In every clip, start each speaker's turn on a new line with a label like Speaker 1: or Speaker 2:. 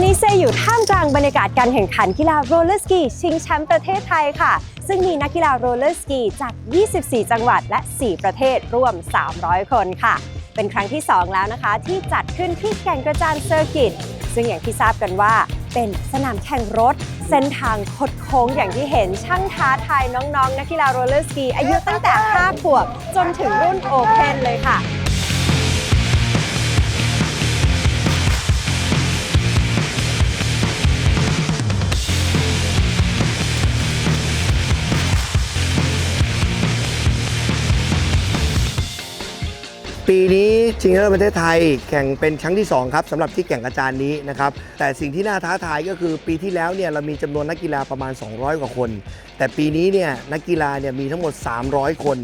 Speaker 1: อยู่ท่ามกลางบรรยากาศการแข่งขันกีฬาโรลเลอร์สกีชิงแชมป์ประเทศไทยค่ะ ซึ่งมีนักกีฬาโรลเลอร์สกีจาก 24 จังหวัดและ 4 ประเทศร่วม 300 คนค่ะ เป็นครั้งที่ 2 แล้วนะคะ ที่จัดขึ้นที่แก่งกระจานเซอร์กิต ซึ่งอย่างที่ทราบกันว่า เป็นสนามแข่งรถ เส้นทางคดโค้งอย่างที่เห็นช่างท้าทายน้องๆนักกีฬาโรลเลอร์สกีอายุตั้งแต่ 5 ขวบจนถึงรุ่นโอเพนเลยค่ะ
Speaker 2: ปีนี้ชิงชนะเลิศประเทศไทย แข่งเป็นครั้งที่ 2 ครับสำหรับที่แก่งกระจานนี้นะครับแต่สิ่งที่น่าท้าทายก็คือปีที่แล้วเนี่ยเรามีจำนวนนักกีฬาประมาณ 200 กว่าคน แต่ปีนี้เนี่ยนักกีฬาเนี่ยมีทั้งหมด 300 คน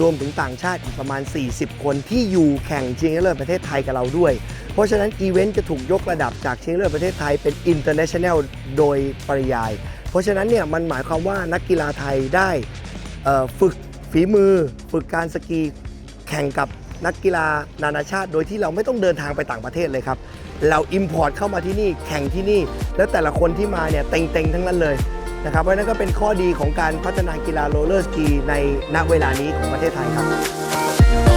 Speaker 2: รวมถึงต่างชาติอีกประมาณ 40 คนที่อยู่แข่งชิงชนะเลิศประเทศไทยกับเราด้วย เพราะฉะนั้นอีเวนต์จะถูกยกระดับจากชิงชนะเลิศประเทศไทยเป็น international โดยปริยาย เพราะฉะนั้นเนี่ยมันหมายความว่านักกีฬาไทยได้ฝึกฝีมือ ฝึกการสกีแข่งกับ นักกีฬานานาชาติ โดยที่เราไม่ต้องเดินทางไปต่างประเทศเลยครับ เราอิมพอร์ตเข้ามาที่นี่แข่งที่นี่ แล้วแต่ละคนที่มาเนี่ยเต็งๆ ทั้งนั้นเลยนะครับ เพราะนั้นก็เป็นข้อดีของการพัฒนากีฬาโรลเลอร์สกีในณเวลานี้ของประเทศไทยครับ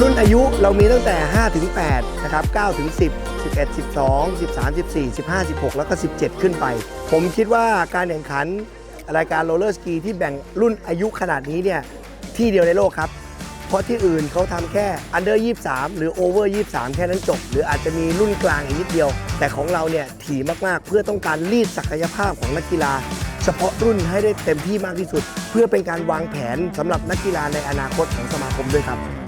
Speaker 2: รุ่นอายุเรามีตั้งแต่5ถึง8นะครับ9ถึง10 11 12 13 14 15 16 แล้วก็ 17 ขึ้นไป ผมคิดว่าการแข่งขันรายการโรลเลอร์สกีที่แบ่งรุ่นอายุขนาดนี้เนี่ยที่เดียวในโลกครับ เพราะที่อื่นเขาทำแค่ under 23 หรือ over 23 แค่นั้นจบ หรืออาจจะมีรุ่นกลางอีกนิดเดียว แต่ของเราเนี่ยถี่มากๆ เพื่อต้องการรีดศักยภาพของนักกีฬา เฉพาะรุ่นให้ได้เต็มที่มากที่สุด เพื่อเป็นการวางแผนสำหรับนักกีฬาในอนาคตของสมาคมด้วยครับ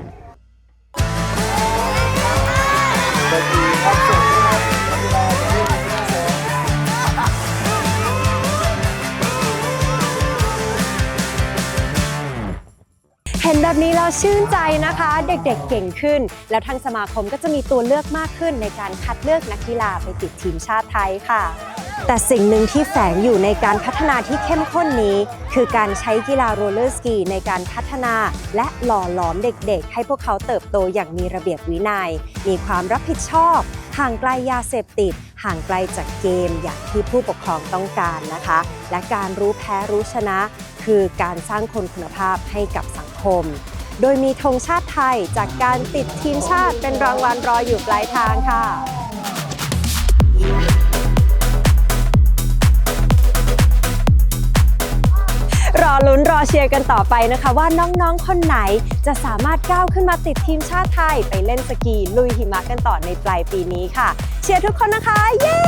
Speaker 1: ห็นแบบนี้แล้วชื่นใจนะคะ เด็กๆเก่งขึ้น แล้วทางสมาคมก็จะมีตัวเลือกมากขึ้นในการคัดเลือกนักกีฬาไปติดทีมชาติไทยค่ะ แต่สิ่งหนึ่งที่แฝงอยู่ในการพัฒนาที่เข้มข้นนี้ คือการใช้กีฬาโรลเลอร์สกีในการพัฒนาและหล่อหลอมเด็กๆ ให้พวกเขาเติบโตอย่างมีระเบียบวินยัย มีความรับผิดชอบห่างไกลยาเสพติด ห่างไกลจากเกมอย่างที่ผู้ปกครองต้องการนะคะ และการรู้แพ้รู้ชนะ คือการสร้างคนคุณภาพให้กับสัง คม โดยมีธงชาติไทยจากการติดทีมชาติเป็นรางวัลรออยู่ปลายทางค่ะรอลุ้นรอเชียร์กันต่อไปนะคะ ว่าน้องๆ คนไหนจะสามารถก้าวขึ้นมาติดทีมชาติไทย ไปเล่นสกีลุยหิมะกันต่อในปลายปีนี้ค่ะ เชียร์ทุกคนนะคะ เย้